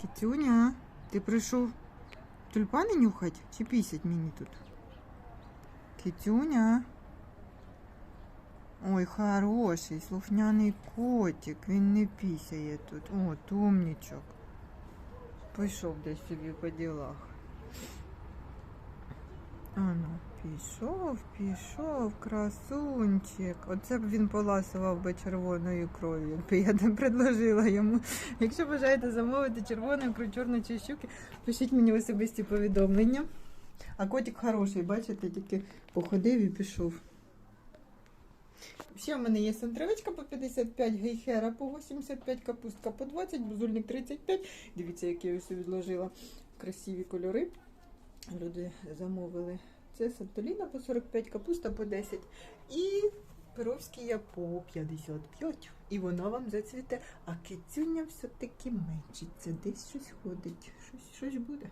Кітюня, ти прийшов тюльпани нюхать чи пісять мені тут? Кітюня. Ой, хороший, слухняний котик, він не пісяє тут. О, тумнічок. Пішов десь собі по ділах. Ану, Пішов, пішов, красунчик. Оце б він поласував би червоною кров'ю, я не предложила йому. Якщо бажаєте замовити червону ікру чорної чи щуки, пишіть мені особисті повідомлення. А котик хороший, бачите, тільки походив і пішов. Ще в мене є сантривичка по 55, гейхера по 85, капустка по 20, бузульник 35. Дивіться, які я ось відложила красиві кольори. Люди замовили. Це Сантоліна по 45, капуста по 10. І Перовський я по 55. І вона вам зацвіте. А кицюня все-таки меншиться. Десь щось ходить. Щось, щось буде.